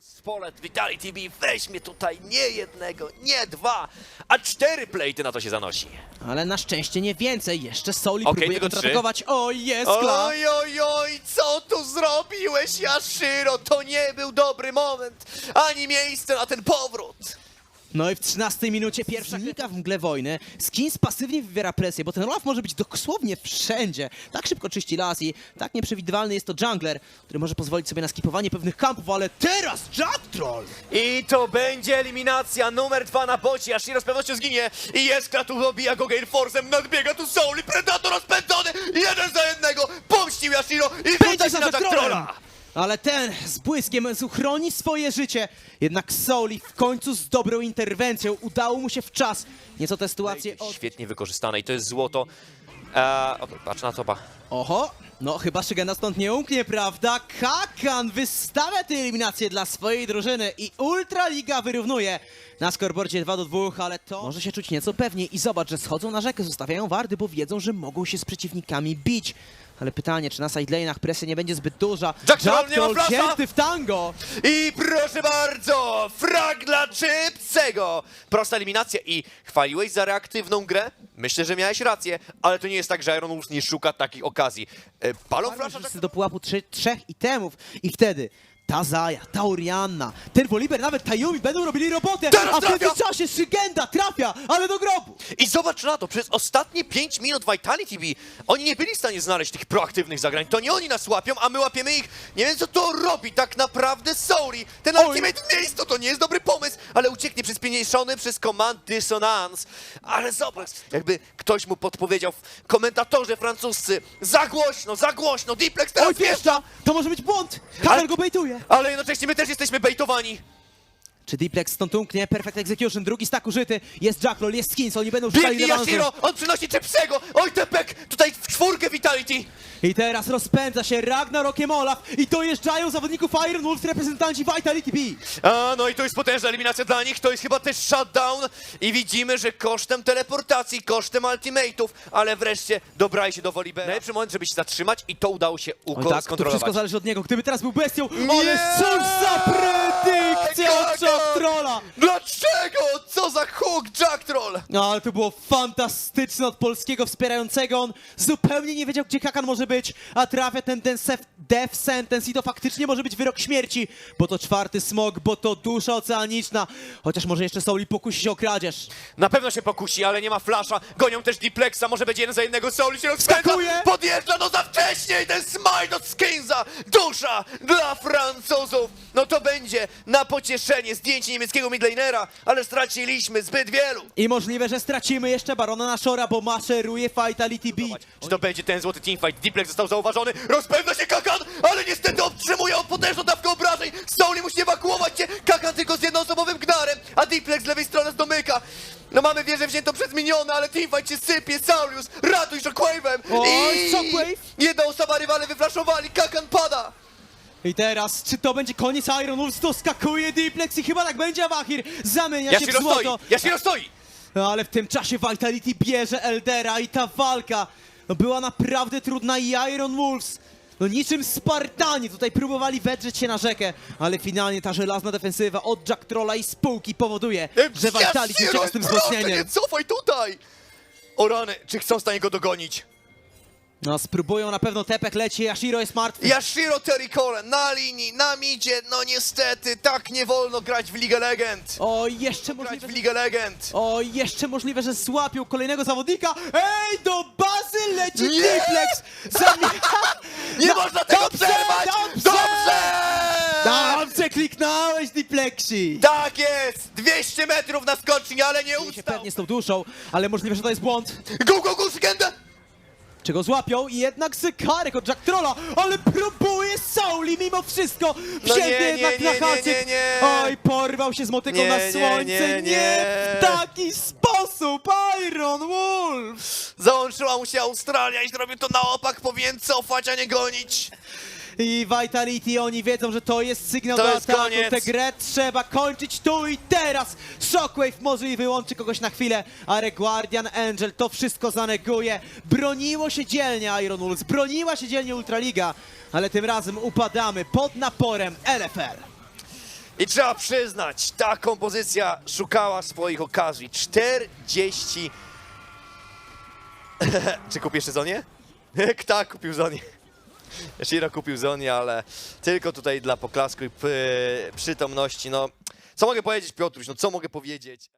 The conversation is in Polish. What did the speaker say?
Spolet, Vitality B, weźmie tutaj nie jednego, nie dwa, a cztery plejty na to się zanosi. Ale na szczęście nie więcej. Jeszcze Soli Okej, próbuje tylko trzy. kontratakować. O, jest kla! Oj, oj, oj, co tu zrobiłeś, Yashiro? To nie był dobry moment, ani miejsce na ten powrót. No i w 13 minucie pierwsza klika w mgle wojny. Skins pasywnie wywiera presję, bo ten Olaf może być dosłownie wszędzie. Tak szybko czyści las i tak nieprzewidywalny jest to jungler, który może pozwolić sobie na skipowanie pewnych kampów, ale teraz Jack Troll! I to będzie eliminacja numer dwa na bocie. Yashiro z pewnością zginie. I jest tu dobija go Gale Force'em. Nadbiega tu Soul i Predator rozpędzony. Jeden za jednego. Pomścił Yashiro i wrzuca się na Jack Trolla. Ale ten z błyskiem uchroni swoje życie. Jednak Soli w końcu z dobrą interwencją udało mu się w czas nieco tę sytuację od... Świetnie wykorzystane i to jest złoto. Eee, o, patrz na to, ba. Oho, no chyba Szygena stąd nie umknie, prawda? Kakan wystawia tę eliminację dla swojej drużyny i Ultraliga wyrównuje na skorbordzie 2 do 2, ale to może się czuć nieco pewniej i zobacz, że schodzą na rzekę, zostawiają wardy, bo wiedzą, że mogą się z przeciwnikami bić. Ale pytanie, czy na sidelane'ach presja nie będzie zbyt duża? Jack Troll nie ma flasha! wzięty w tango! I proszę bardzo, frag dla Czypcego. Prosta eliminacja i chwaliłeś za reaktywną grę? Myślę, że miałeś rację, ale to nie jest tak, że Iron Wolves nie szuka takich okazji. E, Palą flasha do pułapu trzy, trzech itemów i wtedy ta Zaya, ta Orianna, ten Volibear, nawet Tayumi będą robili robotę, Teraz a w trafia! międzyczasie Szygenda trafia, ale do grobu! I zobacz na to, przez ostatnie 5 minut Vitality B oni nie byli w stanie znaleźć tych proaktywnych zagrań. To nie oni nas łapią, a my łapiemy ich. Nie wiem, co to robi tak naprawdę Souli. Ten Oj. ultimate w miejscu to nie jest dobry pomysł, ale ucieknie przyspieszony przez Command Dissonance. Ale zobacz, jakby ktoś mu podpowiedział w komentatorze francuscy. Za głośno, za głośno, Diplex teraz Oj, wjeżdża! To może być błąd! Kamel Ale- go bejtuje! Ale jednocześnie my też jesteśmy bejtowani. Czy Diplex stąd umknie? Perfect Execution, drugi stack użyty, jest Jackroll, jest Skins, oni będą szukali Biegnie rewanżu. Yashiro, on przynosi Czepsego. Oj, Tepek, tutaj w czwórkę Vitality. I teraz rozpędza się Ragnarokiem Olaf i dojeżdżają zawodników Iron Wolves, reprezentanci Vitality B. A, no i to jest potężna eliminacja dla nich, to jest chyba też shutdown i widzimy, że kosztem teleportacji, kosztem ultimate'ów, ale wreszcie dobrali się do Wolibera. Najlepszy moment, żeby się zatrzymać i to udało się uko- tak, to skontrolować. wszystko zależy od niego. Gdyby teraz był bestią, Nie! ale cóż za predykcja od Kaka! Dlaczego? Co za hook, Jack Troll! No, ale to było fantastyczne od polskiego wspierającego. On zupełnie nie wiedział, gdzie Kakan może być, a trafia ten, ten sef death sentence i to faktycznie może być wyrok śmierci, bo to czwarty smog, bo to dusza oceaniczna. Chociaż może jeszcze Sauli pokusi się o kradzież. Na pewno się pokusi, ale nie ma flasza. Gonią też Diplexa, może będzie jeden za jednego. Soul się rozpędza, Skakuje! podjeżdża, no za wcześnie i ten smite od Skinza. Dusza dla Francuzów. No to będzie na pocieszenie zdjęcie niemieckiego midlanera, ale straciliśmy zbyt wielu. I możliwe, że stracimy jeszcze Barona Nashora, bo maszeruje Vitality B. Czy to będzie ten złoty teamfight? Diplex został zauważony, rozpędza się Kakan, ale niestety otrzymuje on potężną dawkę obrażeń. Souli musi ewakuować się, Kakan tylko z jednoosobowym gnarem, a Diplex z lewej strony nas domyka. No mamy wieżę wziętą przez miniony, ale teamfight się sypie, Saulius, ratuj Shockwave'em. Oj, Shockwave! Jedna osoba rywale wyflaszowali, Kakan pada. I teraz, czy to będzie koniec Iron Wolves? To skakuje Diplex i chyba tak będzie, Wahir zamienia się w Yashiro stoi, złoto. Yashiro stoi. No, ale w tym czasie Vitality bierze Eldera i ta walka no, była naprawdę trudna i Iron Wolves no niczym Spartanie tutaj próbowali wedrzeć się na rzekę, ale finalnie ta żelazna defensywa od Jack Trolla i spółki powoduje, że Vitality Yashiro, ucieka z tym proszę, wzmocnieniem. nie cofaj tutaj. O rany, czy chcą w stanie go dogonić? No spróbują na pewno, Tepek leci, Yashiro jest martwy. Yashiro Terikoren na linii, na midzie, no niestety, tak nie wolno grać w Ligę Legend. O, jeszcze Grać możliwe, w że... Ligę Legend. O, jeszcze możliwe, że złapią kolejnego zawodnika. Ej, do bazy leci Nie! Diplex! Zamie... Nie można tego dobrze, przerwać! dobrze! Dobrze! Dobrze kliknąłeś, Diplexi! Tak jest! 200 metrów na skoczni, ale nie się ustał! pewnie z tą duszą, ale możliwe, że to jest błąd. Go, go, go! Czy go złapią? I jednak Sykarek od Jack Trolla, ale próbuje Sauli mimo wszystko. No Wsiedli nie, nie, jednak nie, na nie, haczyk. nie, nie. Oj, porwał się z motyką Nie, na nie, słońce. nie, nie. w taki sposób, Iron Wolf! Załączyła mu się Australia i zrobił to na opak, powinien cofać, a nie gonić. I Vitality, oni wiedzą, że to jest sygnał To do jest ataku. koniec. Tę grę trzeba kończyć tu i teraz. Shockwave może i wyłączy kogoś na chwilę, ale Guardian Angel to wszystko zaneguje. Broniło się dzielnie Iron Wolves, broniła się dzielnie Ultraliga, ale tym razem upadamy pod naporem LFR. I trzeba przyznać, ta kompozycja szukała swoich okazji. 40... Czy kupisz jeszcze Zonię? tak, kupił Zonię. Shiro kupił Zonię, ale tylko tutaj dla poklasku i przytomności. No, co mogę powiedzieć, Piotruś? No, co mogę powiedzieć?